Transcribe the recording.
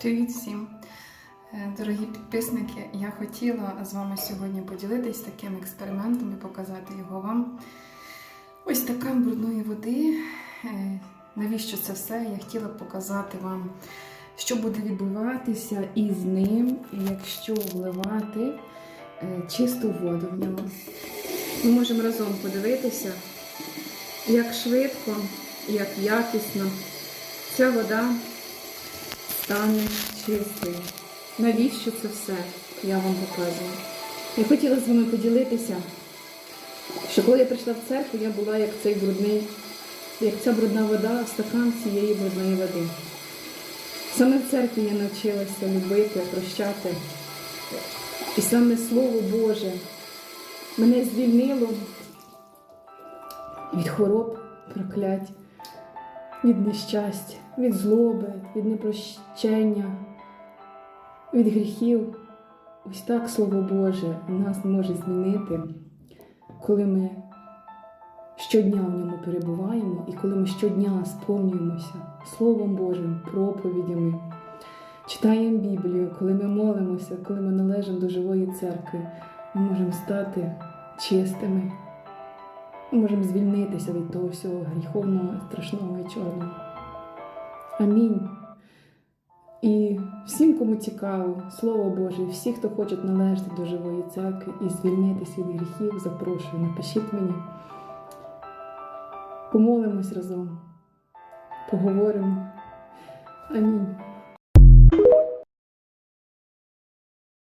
Привіт всім, Е, дорогі підписники. Я хотіла з вами сьогодні поділитись таким експериментом і показати його вам. Ось стакан брудної води. Е, Навіщо це все? Я хотіла показати вам, що буде відбуватися із ним, якщо вливати е, чисту воду в нього. Ми можемо разом подивитися, як швидко, як якісно ця вода стане чистою. Навіщо це все? Я вам показую. Я хотіла з вами поділитися, що коли я прийшла в церкву, я була як цей брудний, як ця брудна вода в стакан цієї брудної води. Саме в церкві я навчилася любити, прощати. І саме Слово Боже мене звільнило від хвороб, проклять, від нещастя, від злоби, від непрощення, від гріхів. Ось так Слово Боже нас може змінити, коли ми щодня в ньому перебуваємо і коли ми щодня сповнюємося Словом Божим, проповідями, читаємо Біблію, коли ми молимося, коли ми належимо до живої церкви, ми можемо стати чистими. Ми можемо звільнитися від того всього гріховного, страшного і чорного. Амінь. І всім, кому цікаво, Слово Боже, і всі, хто хочуть належати до живої церкви і звільнитися від гріхів, запрошую, напишіть мені. Помолимось разом, поговоримо. Амінь.